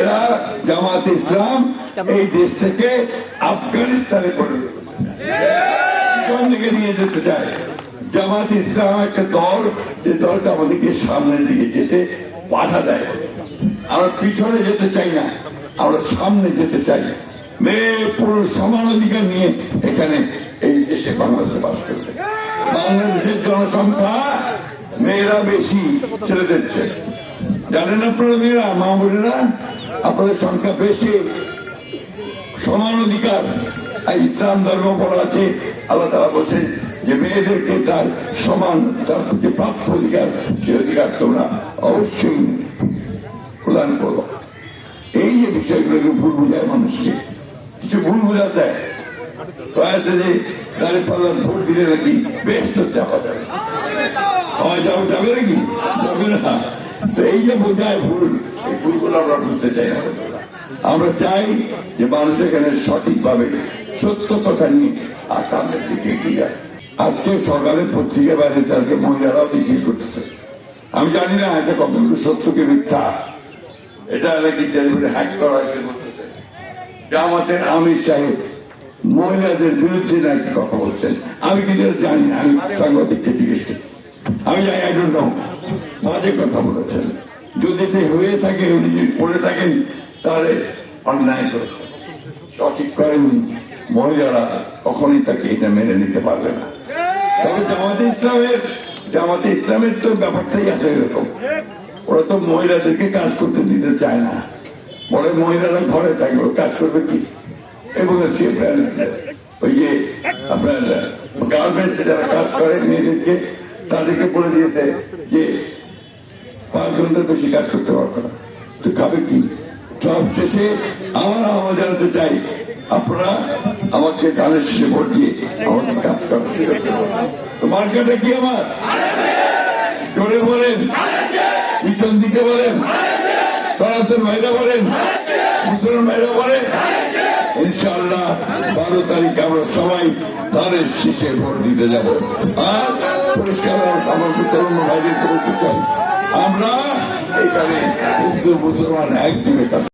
এরা জামাত ইসলাম এই দেশ থেকে আফগানিস্তানে কোন দিকে নিয়ে যেতে চায়। জামাত ইসলাম একটা দল যে দলটা আমাদেরকে সামনের দিকে যেতে বাধা দেয়। আমরা পিছনে যেতে চাই না আমরা সামনে যেতে চাই। মেয়ে পুরুষ সমান অধিকার নিয়ে এখানে এই দেশে বাংলাদেশে বাস করবে। বাংলাদেশের জনসংখ্যা মেয়েরা বেশি ছেলেদের চেয়ে। জানেন আপনারা মেয়েরা মা বোনেরা? আপনাদের সংখ্যা বেশি। সমান অধিকার। আর ইসলাম ধর্ম বলা আছে আল্লাহ তারা বলছেন যে মেয়েদেরকে তার সমান তার প্রতি প্রাপ্য অধিকার সে অধিকার তোমরা অবশ্যই প্রদান করো। এই যে বিষয়গুলোকে ভুল বোঝায় মানুষকে। কিছু ভুল বোঝা দেয় প্রয়াসে যে দাঁড়িয়ে পাল্লার ভোট দিলে নাকি বেশ তো চাপা যাবে যাবে নাকি? যাবে না। আমরা চাই যে মানুষ এখানে সঠিকভাবে সত্য কথা নিয়ে আর সামনের দিকে এগিয়ে যায়। আজকে সকালে পত্রিকা বাইরেছে আজকে মহিলারাও মিছিল করতেছে। আমি জানি না এটা কতটুকু সত্যকে মিথ্যা। এটা নাকি টেলিভিশনে হ্যাক করা হয়েছে জামাতের আমির সাহেব, মহিলাদের বিরুদ্ধে নাকি কথা বলছেন। আমি কিন্তু জানি না, আমি সাংবাদিককে জিজ্ঞেস। আমি জানি আই ডোন্ট কথা বলেছেন। যদি এতে হয়ে থাকে, উনি যদি পড়ে থাকেন, তাহলে অন্যায় করেছেন সঠিক করেননি মহিলারা কখনই তাকে এটা মেনে নিতে পারবে না। তবে জামাতে ইসলামের জামাতে ইসলামের তো ব্যাপারটাই আছে এরকম। ওরা তো মহিলাদেরকে কাজ করতে দিতে চায় না। বলে মহিলারা ঘরে থাকবে কাজ করবে কি? এবং হচ্ছে ওই যে আপনার, গার্মেন্টসে যারা কাজ করে, মেয়েদেরকে তাদেরকে বলে দিয়েছে যে পাঁচ ঘণ্টার বেশি কাজ করতে পারবে না। তো খাবে কি? সব শেষে আমরা আমার জানাতে চাই। আপনারা আমাকে গানের শেষে ভোট দিয়ে আমাদের কাজ করার সুযোগ দেবেন। তো মার্কেটে কি আমার? জোরে বলেন। পিছন দিকে বলেন। সনাতন ভাইরা বলেন। মুসলমান ভাইরা বলেন। ইনশাআল্লাহ বারো তারিখে আমরা সবাই তাদের শীষে ভোট দিতে যাব। আর পরিষ্কার আমার তরুণ ভাইদেরকে বলতে চাই আমরা এখানে হিন্দু মুসলমান কাজ